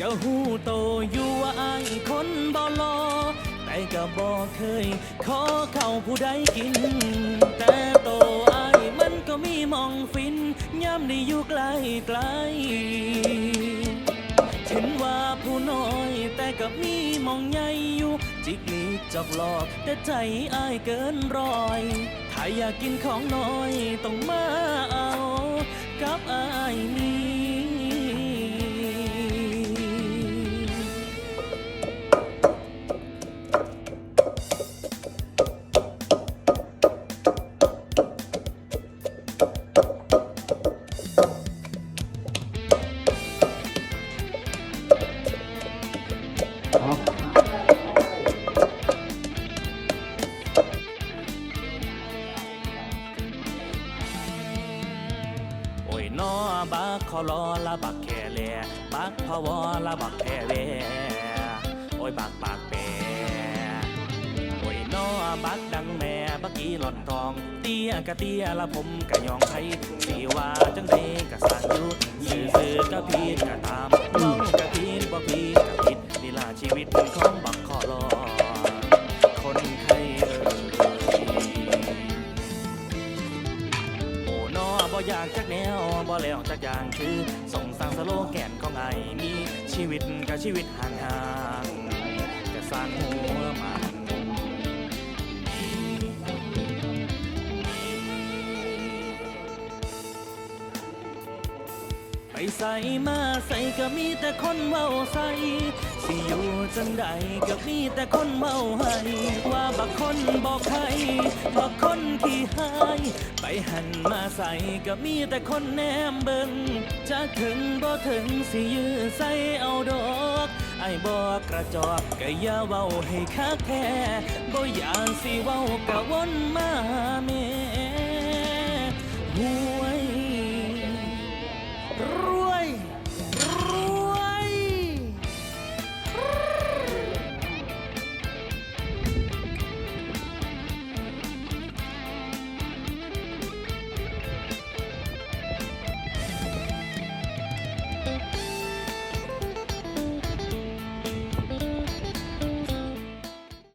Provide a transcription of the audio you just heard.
ก็หูโตอยู่ว่าอายคนบ่รอแต่ก็บ่เคย ขอเข้าผู้ใดกิน แต่โตอายมันก็มีมองฟินย่ำได้อยู่ไกลไกลๆถึงว่าผู้น้อยแต่กับมีมองใหญ่อยู่ จิกลีจอกหลอกแต่ใจอายเกินรอย ถ้าอยากกินของน้อยต้องมาเอา กับอายนี โอ้ยนอบักขอรอละบักแค่แลบักพะวอละบักแค่เวโอ้ยบักปากแปรโอ้ยนอบักดังแม่บักกีหล่อนทอง เตี้ยกะเตี้ยละผมกะยองไทยสีว่าจังเดกะสั่งอยู่สื่อสื่อกะพีกะ อยากจักแนวบ่แล้วจักอย่างคือส่งสร้างสโลแกนของไอ้มีชีวิตกับชีวิตห่างๆจะสร้างหัวมา ไปใส่มาใส่ก็มีแต่คนเมาใส่สิอยู่จังใดก็มีแต่คนเมาให้ว่าบักคนบอกใครบักคนที่หายไปหันมาใส่ก็มีแต่คนแนมเบิงจะถึงบ่ถึงสิยื้อใส่เอาดอกไอ้บอกกระจอกก็อย่าเว้าให้คักแท้บ่อยากสิเว้ากะวนมาเม